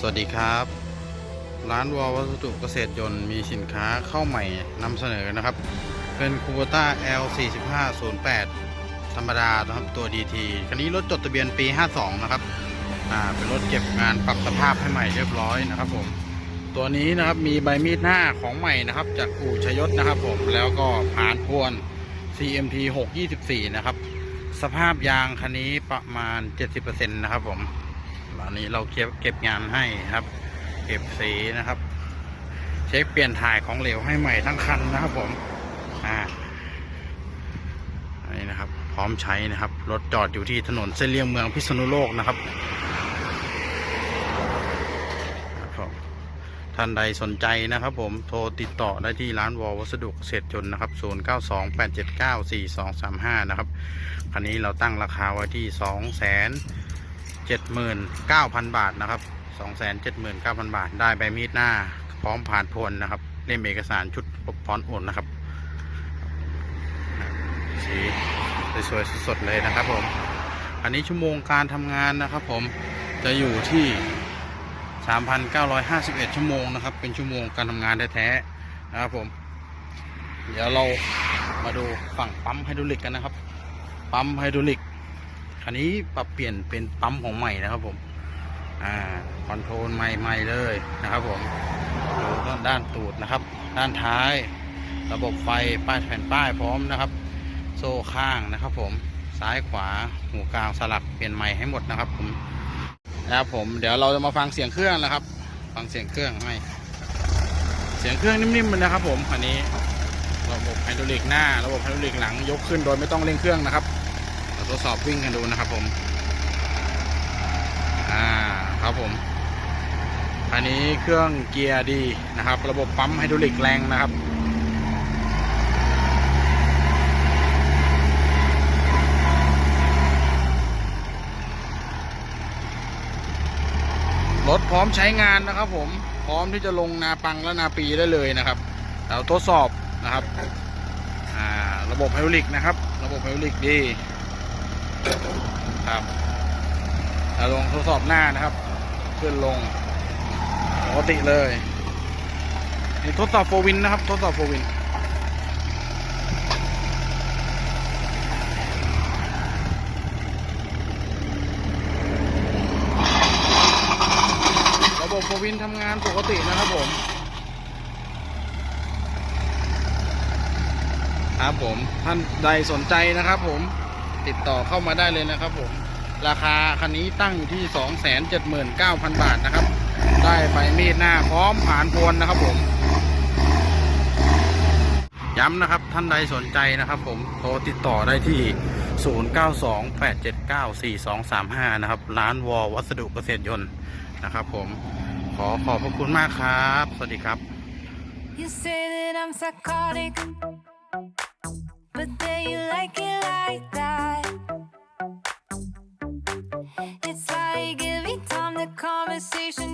สวัสดีครับ ร้านวอลวัสดุเกษตรยนต์มีสินค้าเข้าใหม่นำเสนอนะครับ เป็นคูโบต้า L4508 ธรรมดานะครับตัว DT คันนี้รถจดทะเบียนปี 52 นะครับอ่าเป็นรถเก็บงานปรับสภาพให้ใหม่เรียบร้อยนะครับผมตัวนี้นะครับมีใบมีดหน้าของใหม่นะครับ จากอู่ชยศนะครับผมแล้วก็ผ่านพวน CMT 624 นะครับ สภาพยางคันนี้ประมาณ 70%นะครับผม อันนี้เราเก็บเก็บงานให้ครับ เก็บสีนะครับ เช็คเปลี่ยนถ่ายของเหลวให้ใหม่ทั้งคันนะครับผมอ่าอันนี้นะครับ พร้อมใช้นะครับรถจอดอยู่ที่ถนนเส้นเลี่ยงเมืองพิษณุโลกนะครับท่านใดสนใจนะครับผมโทรติดต่อได้ที่ร้านวอลวัสดุเกษตรจนนะครับ 0928794235 นะครับ คันนี้เราตั้งราคาไว้ที่ 2 0 0 0 0 79,000บาทนะครับ279,000บาท ได้ใบมีดหน้า พร้อมผ่านพลนะครับเล่มเอกสารชุดพร้อมโอนนะครับสีสวยๆสดๆเลยนะครับผมอันนี้ชั่วโมงการทำงานนะครับผมจะอยู่ที่ 3,951 ชั่วโมงนะครับ เป็นชั่วโมงการทำงานแท้ๆนะครับผม เดี๋ยวเรามาดูฝั่งปั๊มไฮดรอลิกกันนะครับ ปั๊มไฮดรอลิก คันนี้ปรับเปลี่ยนเป็นปั๊มของใหม่นะครับผม อ่าคอนโทรลใหม่ๆเลยนะครับผมดูด้านตูดนะครับ ด้านท้าย ระบบไฟป้ายแผ่นป้ายพร้อมนะครับ โซ่ข้างนะครับ ผมซ้ายขวาหูกลางสลักเปลี่ยนใหม่ให้หมดนะครับผมนะครับผมเดี๋ยวเราจะมาฟังเสียงเครื่องนะครับ ฟังเสียงเครื่องให้เสียงเครื่องนิ่มๆมันนะครับ ผมอันนี้ ระบบไฮดรอลิกหน้า ระบบไฮดรอลิกหลังยกขึ้นโดยไม่ต้องเร่งเครื่องนะครับ ทดสอบวิ่งกันดูนะครับ ผม อ่าครับผมอันนี้เครื่องเกียร์ดีนะครับ ระบบปั๊มไฮดรอลิกแรงนะครับรถพร้อมใช้งานนะครับ ผมพร้อมที่จะลงนาปังและนาปีได้เลยนะครับเราทดสอบนะครับอ่าระบบไฮดรอลิกนะครับ ระบบไฮดรอลิกดี ครับเราลงทดสอบหน้านะครับ ขึ้นลงปกติเลยนี่ทดสอบโฟวินนะครับ ทดสอบโฟวินระบบโฟวินทำงานปกตินะครับผมครับผมท่านใดสนใจนะครับผม ติดต่อเข้ามาได้เลยนะครับผมราคาคันนี้ตั้งอยู่ที่ 279,000 บาทนะครับ ได้ใบมีดหน้าพร้อมผ่านพวนนะครับผมย้ำนะครับท่านใดสนใจนะครับผมโทรติดต่อได้ที่ 0928794235 นะครับ ร้านวอวัสดุเกษตรยนต์นะครับผมขอขอบพระคุณมากครับ สวัสดีครับ You say that I'm psychotic, but then you like it like conversation